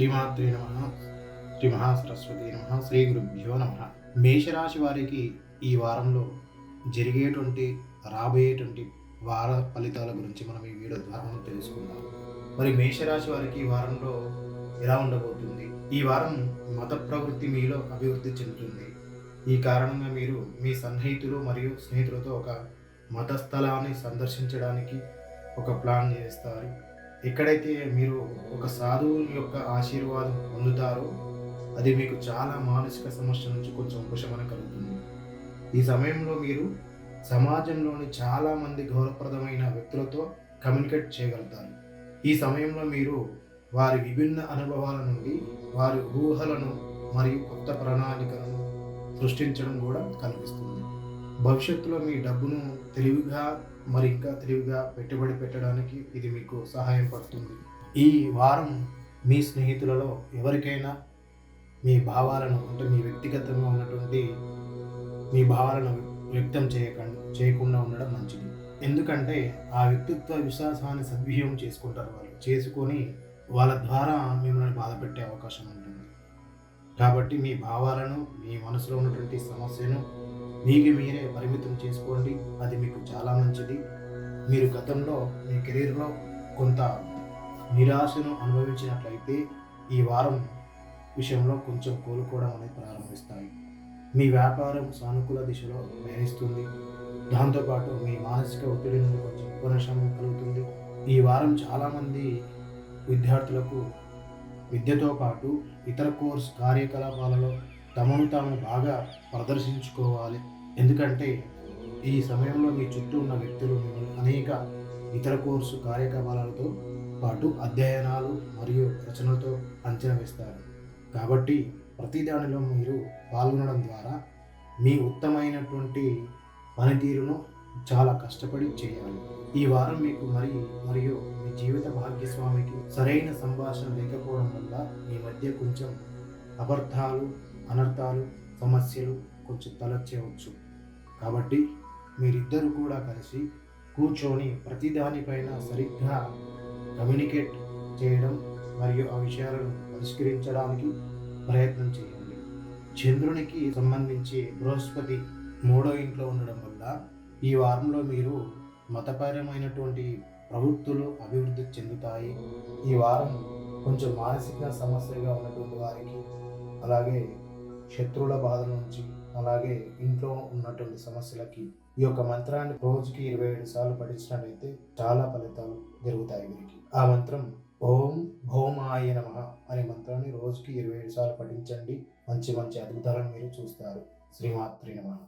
శ్రీమాత్రే నమ. శ్రీ మహాసరస్వతి నమ. శ్రీ గురుభ్యో నమ. మేషరాశి వారికి ఈ వారంలో జరిగేటువంటి రాబోయేటువంటి వార ఫలితాల గురించి మనం ఈ వీడియో ద్వారా మనం తెలుసుకుందాం. మరి మేషరాశి వారికి ఈ వారంలో ఎలా ఉండబోతుంది? ఈ వారం మత ప్రవృత్తి మీలో అభివృద్ధి చెందుతుంది. ఈ కారణంగా మీరు మీ సన్నిహితులు మరియు స్నేహితులతో ఒక మత స్థలాన్ని సందర్శించడానికి ఒక ప్లాన్ చేస్తారు. ఎక్కడైతే మీరు ఒక సాధువుని యొక్క ఆశీర్వాదం పొందుతారో అది మీకు చాలా మానసిక సమస్య నుంచి కొంచెం ఉపశమనం కలుగుతుంది. ఈ సమయంలో మీరు సమాజంలోని చాలామంది గౌరవప్రదమైన వ్యక్తులతో కమ్యూనికేట్ చేయగలుగుతారు. ఈ సమయంలో మీరు వారి విభిన్న అనుభవాల నుండి వారి ఊహలను మరియు కొత్త ప్రణాళికలను సృష్టించడం కూడా కనిపిస్తుంది. భవిష్యత్తులో మీ డబ్బును తెలివిగా మరి ఇంకా తెలివిగా పెట్టుబడి పెట్టడానికి ఇది మీకు సహాయపడుతుంది ఈ వారం మీ స్నేహితులలో ఎవరికైనా మీ భావాలను అంటే మీ వ్యక్తిగతంగా ఉన్నటువంటి మీ భావాలను వ్యక్తం చేయకుండా చేయకుండా ఉండడం మంచిది. ఎందుకంటే ఆ వ్యక్తిత్వ విశ్వాసాన్ని సద్వినియోగం చేసుకుంటారు వాళ్ళు. చేసుకొని వాళ్ళ ద్వారా మిమ్మల్ని బాధ పెట్టే అవకాశం ఉంటుంది. కాబట్టి మీ భావాలను మీ మనసులో ఉన్నటువంటి సమస్యను మీకు మీరే పరిమితం చేసుకోండి. అది మీకు చాలా మంచిది. మీరు గతంలో మీ కెరీర్లో కొంత నిరాశను అనుభవించినట్లయితే ఈ వారం విషయంలో కొంచెం కోలుకోవడం అనేది ప్రారంభిస్తాయి. మీ వ్యాపారం సానుకూల దిశలో ప్రయాణిస్తుంది. దాంతోపాటు మీ మానసిక ఒత్తిడి నుండి కొంచెం ఉపశమనం కలుగుతుంది. ఈ వారం చాలామంది విద్యార్థులకు విద్యతో పాటు ఇతర కోర్స్ కార్యకలాపాలలో తమను తాము బాగా ప్రదర్శించుకోవాలి. ఎందుకంటే ఈ సమయంలో మీ చుట్టూ ఉన్న వ్యక్తులు మిమ్మల్ని అనేక ఇతర కోర్సు కార్యక్రమాలతో పాటు అధ్యయనాలు మరియు రచనలతో అంచనా వేస్తారు. కాబట్టి ప్రతి దానిలో మీరు పాల్గొనడం ద్వారా మీ ఉత్తమైనటువంటి పనితీరును చాలా కష్టపడి చేయాలి. ఈ వారం మీకు మరి మరియు మీ జీవితం భాగ్యస్వామికి సరైన సంభాషణ లేకపోవడం వల్ల మీ మధ్య కొంచెం అబద్ధాలు అనర్థాలు సమస్యలు కొంచెం తలెచ్చవచ్చు కాబట్టి మీరిద్దరు కూడా కలిసి కూర్చొని ప్రతిదానిపైన సరిగ్గా కమ్యూనికేట్ చేయడం మరియు ఆ విషయాలను పరిష్కరించడానికి ప్రయత్నం చేయండి. చంద్రునికి సంబంధించి బృహస్పతి మూడో ఇంట్లో ఉండడం వల్ల ఈ వారంలో మీరు మతపరమైనటువంటి ప్రవృత్తులు అభివృద్ధి చెందుతాయి. ఈ వారం కొంచెం మానసిక సమస్యగా ఉన్నటువంటి వారికి అలాగే శత్రువుల బాధ నుంచి అలాగే ఇంట్లో ఉన్నటువంటి సమస్యలకి ఈ యొక్క మంత్రాన్ని రోజుకి ఇరవై ఏడు సార్లు పఠించినట్లయితే చాలా ఫలితాలు జరుగుతాయి వీరికి. ఆ మంత్రం ఓం భౌమాయ నమ అనే మంత్రాన్ని రోజుకి ఇరవై ఏడు సార్లు పఠించండి. మంచి మంచి అద్భుతాలను మీరు చూస్తారు. శ్రీమాత్రి నమ.